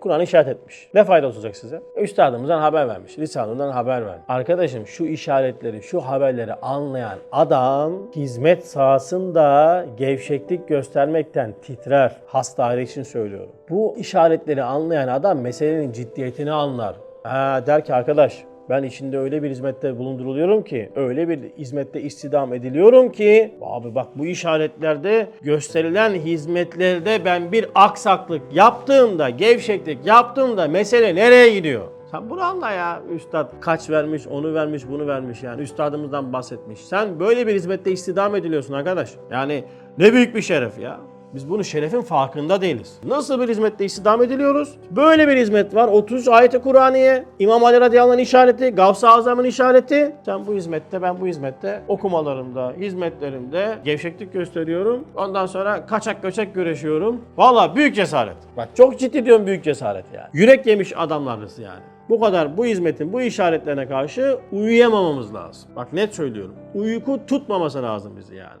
Kur'an işaret etmiş. Ne faydası olacak size? Üstadımızdan haber vermiş. Lisanından haber vermiş. Arkadaşım şu işaretleri, şu haberleri anlayan adam hizmet sahasında gevşeklik göstermekten titrer. Hasta aile için söylüyorum. Bu işaretleri anlayan adam meselenin ciddiyetini anlar. Ha, der ki arkadaş ben içinde öyle bir hizmette bulunduruluyorum ki, öyle bir hizmette istidam ediliyorum ki, abi bak bu işaretlerde gösterilen hizmetlerde ben bir aksaklık yaptığımda, gevşeklik yaptığımda mesele nereye gidiyor? Sen bunu anla ya. Üstad kaç vermiş, onu vermiş, bunu vermiş yani. Üstadımızdan bahsetmiş. Sen böyle bir hizmette istidam ediliyorsun arkadaş. Yani ne büyük bir şeref ya. Biz bunu şerefin farkında değiliz. Nasıl bir hizmette istihdam ediliyoruz? Böyle bir hizmet var. 30 ayet-i Kur'aniye, İmam Ali radıyallahu anh'ın işareti, Gavs-ı Azam'ın işareti. Sen bu hizmette, ben bu hizmette okumalarımda, hizmetlerimde gevşeklik gösteriyorum. Ondan sonra kaçak göçek güreşiyorum. Valla büyük cesaret. Bak çok ciddi diyorum büyük cesaret yani. Yürek yemiş adamlarız yani. Bu kadar bu hizmetin bu işaretlerine karşı uyuyamamamız lazım. Bak net söylüyorum. Uyku tutmaması lazım bizi yani.